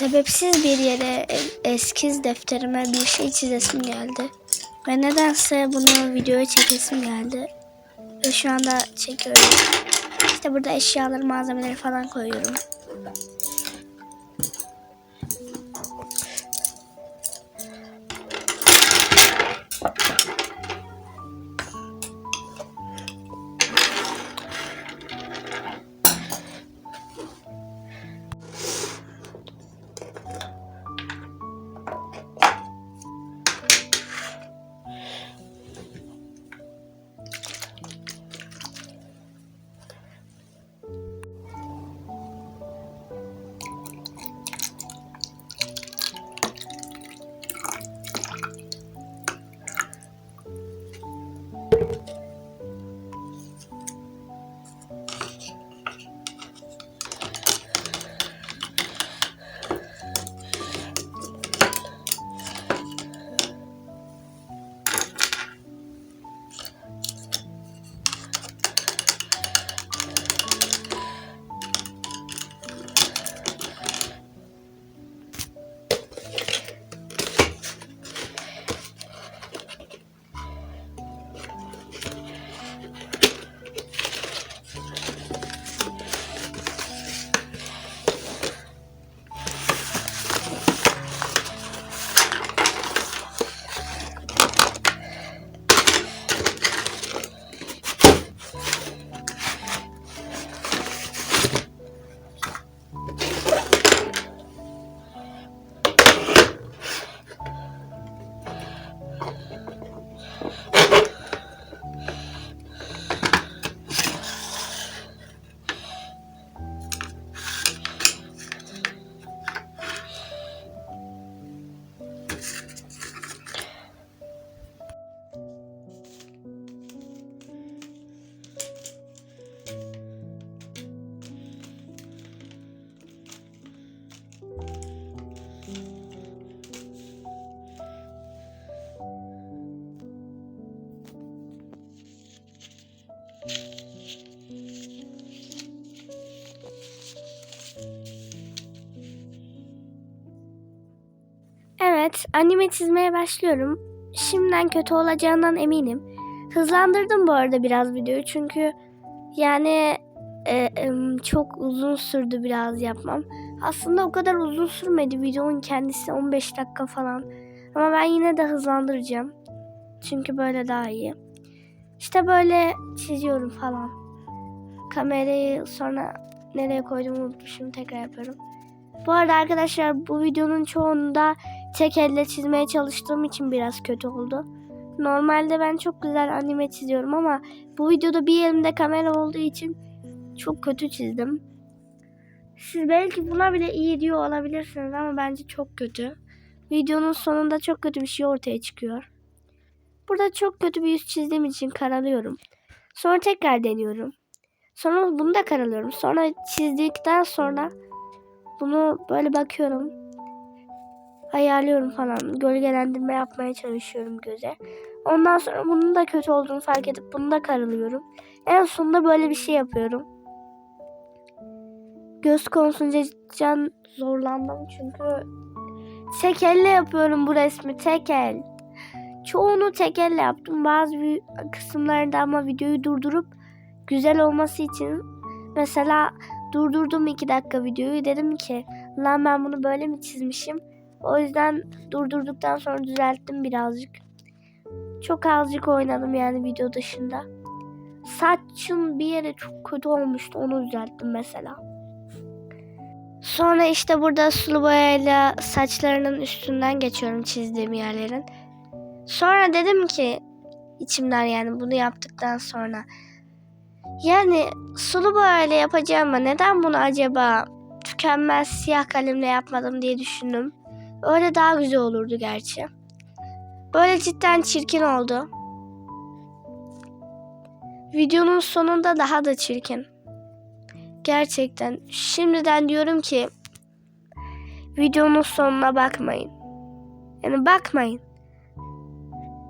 Sebepsiz bir yere e- eskiz defterime bir şey çizesim geldi. Ve nedense bunu videoya çekesim geldi. Ve şu anda çekiyorum. İşte burada eşyaları, malzemeleri falan koyuyorum. Evet, anime çizmeye başlıyorum. Şimdiden kötü olacağından eminim. Hızlandırdım bu arada biraz videoyu çünkü yani e, çok uzun sürdü biraz yapmam. Aslında o kadar uzun sürmedi videonun kendisi 15 dakika falan. Ama ben yine de hızlandıracağım. Çünkü böyle daha iyi. İşte böyle çiziyorum falan. Kamerayı sonra nereye koydum unutmuşum tekrar yapıyorum. Bu arada arkadaşlar bu videonun çoğunda tek elle çizmeye çalıştığım için biraz kötü oldu. Normalde ben çok güzel anime çiziyorum ama bu videoda bir elimde kamera olduğu için çok kötü çizdim. Siz belki buna bile iyi diyor olabilirsiniz ama bence çok kötü. Videonun sonunda çok kötü bir şey ortaya çıkıyor. Burada çok kötü bir yüz çizdiğim için karalıyorum. Sonra tekrar deniyorum. Sonra bunu da karalıyorum. Sonra çizdikten sonra bunu böyle bakıyorum. Ayarlıyorum falan. Gölgelendirme yapmaya çalışıyorum göze. Ondan sonra bunun da kötü olduğunu fark edip bunu da karalıyorum. En sonunda böyle bir şey yapıyorum. Göz konusunda can zorlandım çünkü tek elle yapıyorum bu resmi tek el. Çoğunu tek elle yaptım. Bazı kısımlarda ama videoyu durdurup güzel olması için mesela durdurdum iki dakika videoyu dedim ki lan ben bunu böyle mi çizmişim? O yüzden durdurduktan sonra düzelttim birazcık. Çok azıcık oynadım yani video dışında. Saçım bir yere çok kötü olmuştu onu düzelttim mesela. Sonra işte burada sulu boyayla saçlarının üstünden geçiyorum çizdiğim yerlerin. Sonra dedim ki içimden yani bunu yaptıktan sonra yani sulu boyayla yapacağım ama neden bunu acaba tükenmez siyah kalemle yapmadım diye düşündüm. Öyle daha güzel olurdu gerçi. Böyle cidden çirkin oldu. Videonun sonunda daha da çirkin. Gerçekten şimdiden diyorum ki videonun sonuna bakmayın. Yani bakmayın.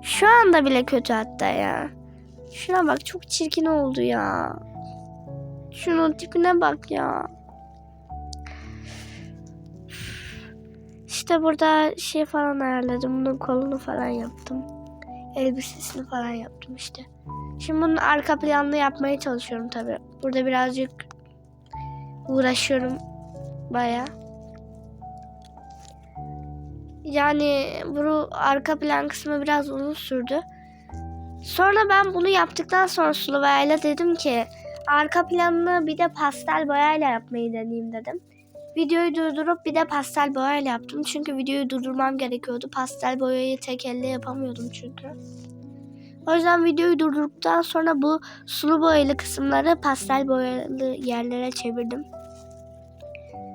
Şu anda bile kötü hatta ya. Şuna bak çok çirkin oldu ya. Şunun tipine bak ya. İşte burada şey falan ayarladım. Bunun kolunu falan yaptım. Elbisesini falan yaptım işte. Şimdi bunun arka planını yapmaya çalışıyorum tabi. Burada birazcık uğraşıyorum baya. Yani bu arka plan kısmı biraz uzun sürdü. Sonra ben bunu yaptıktan sonra sulu dedim ki arka planını bir de pastel boyayla yapmayı deneyeyim dedim. Videoyu durdurup bir de pastel boyayla yaptım. Çünkü videoyu durdurmam gerekiyordu. Pastel boyayı tek elle yapamıyordum çünkü. O yüzden videoyu durdurduktan sonra bu sulu boyalı kısımları pastel boyalı yerlere çevirdim.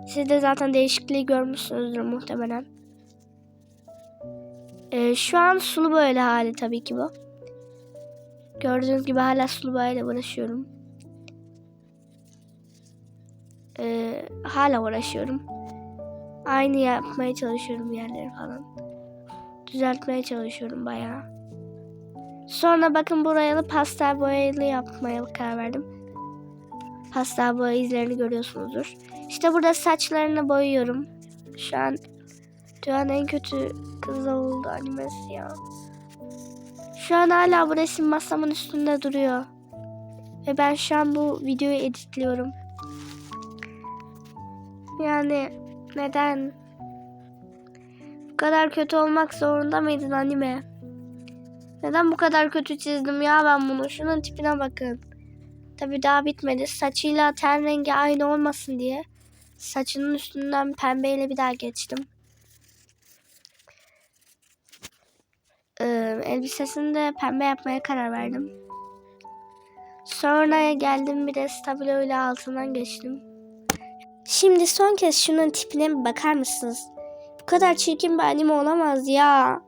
Siz de zaten değişikliği görmüşsünüzdür muhtemelen. Ee, şu an sulu boyalı hali tabii ki bu. Gördüğünüz gibi hala sulu boyayla uğraşıyorum. Ee, hala uğraşıyorum. Aynı yapmaya çalışıyorum yerleri falan. Düzeltmeye çalışıyorum bayağı. Sonra bakın buraya da pastel boyalı yapmaya karar verdim. Pastel boya izlerini görüyorsunuzdur. İşte burada saçlarını boyuyorum. Şu an dünyanın en kötü kızı oldu animesi ya. Şu an hala bu resim masamın üstünde duruyor. Ve ben şu an bu videoyu editliyorum. Yani neden? Bu kadar kötü olmak zorunda mıydın anime? Neden bu kadar kötü çizdim ya ben bunu? Şunun tipine bakın. Tabii daha bitmedi. Saçıyla ten rengi aynı olmasın diye saçının üstünden pembeyle bir daha geçtim. Ee, elbisesini de pembe yapmaya karar verdim. Sonra geldim bir de stabilo ile altından geçtim. Şimdi son kez şunun tipine bir bakar mısınız? Bu kadar çirkin bir anime olamaz ya.